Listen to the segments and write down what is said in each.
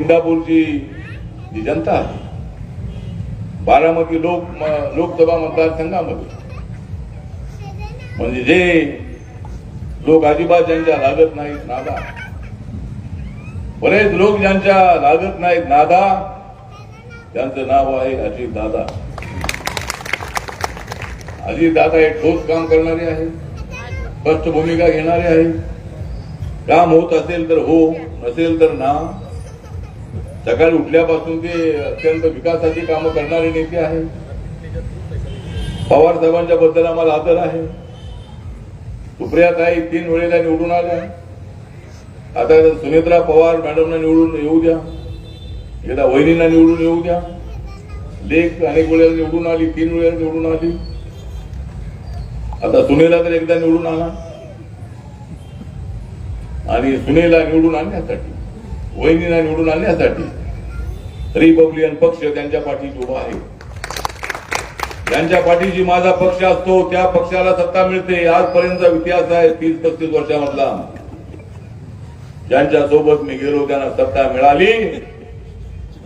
इंदापूरची जी जनता आहे बारामती लोक लोकसभा मतदारसंघामध्ये म्हणजे जे लोक अजिबात ज्यांच्या लागत नाहीत नादा बरेच लोक ज्यांच्या लागत नाहीत नादा त्यांचं नाव आहे अजित दादा. अजित दादा हे ठोस काम करणारे आहे स्पष्ट भूमिका घेणारे आहे. काम होत असेल तर हो नसेल तर ना. सकाळी उठल्यापासून ते अत्यंत विकासाची कामं करणारे नेते आहे पवार साहेबांच्या बद्दल आम्हाला आदर आहे. सुप्रियाताई तीन वेळेला निवडून आल्या. आता सुनेत्रा पवार मॅडमना निवडून येऊ द्या. एकदा वहिनींना निवडून येऊ द्या. लेख अनेक वेळेला निवडून आली तीन वेळेला निवडून आली. आता सुनेला तर एकदा निवडून आला आणि सुनेला निवडून आणण्यासाठी. वहिनीला निवडून आणण्यासाठी रिपब्लिकन पक्ष त्यांच्या पाठीशी उभा आहे. ज्यांच्या पाठीशी माझा पक्ष असतो त्या पक्षाला सत्ता मिळते. आजपर्यंतचा इतिहास आहे तीस पस्तीस वर्षामधला. ज्यांच्या सोबत मी गेलो त्यांना सत्ता मिळाली.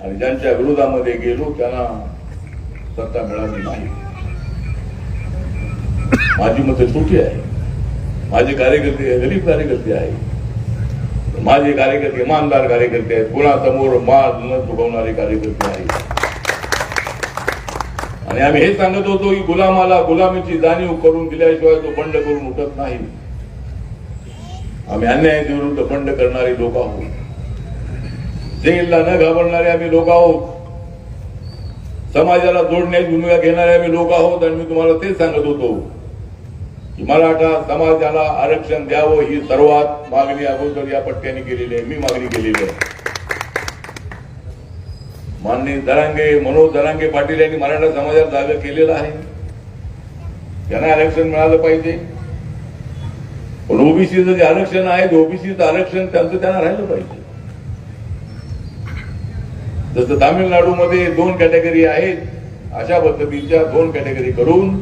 आणि ज्यांच्या विरोधामध्ये गेलो त्यांना सत्ता मिळाली नाही. माझी मते छोटी आहे. माझे कार्यकर्ते गरीब कार्यकर्ते आहे. माझे कार्यकर्ते इमानदार कार्यकर्ते आहेत. कुणासमोर माल न चुकवणारे कार्यकर्ते आहेत. आणि आम्ही हे सांगत होतो की गुलामाला गुलामीची जाणीव करून दिल्याशिवाय तो बंड करून उठत नाही. आम्ही अन्यायाच्या विरुद्ध बंड करणारे लोक आहोत. जेलला न घाबरणारे आम्ही लोक आहोत. समाजाला जोडण्याची भूमिका घेणारे आम्ही लोक आहोत. आणि मी तुम्हाला तेच सांगत होतो. मराठा समाजाला आरक्षण द्यावं ही सर्वात मागणी अगोदर या पट्ट्याने केलेली आहे. मी मागणी केलेली आहे. माननीय दरांगे मनोज दरांगे पाटील यांनी मराठा समाजात जागा केलेला आहे. त्यांना आरक्षण मिळालं पाहिजे. पण ओबीसीचं जे आरक्षण आहे ओबीसीचं आरक्षण त्यांचं त्यांना राहिलं पाहिजे. जसं तामिळनाडूमध्ये दोन कॅटेगरी आहेत अशा पद्धतीच्या दोन कॅटेगरी करून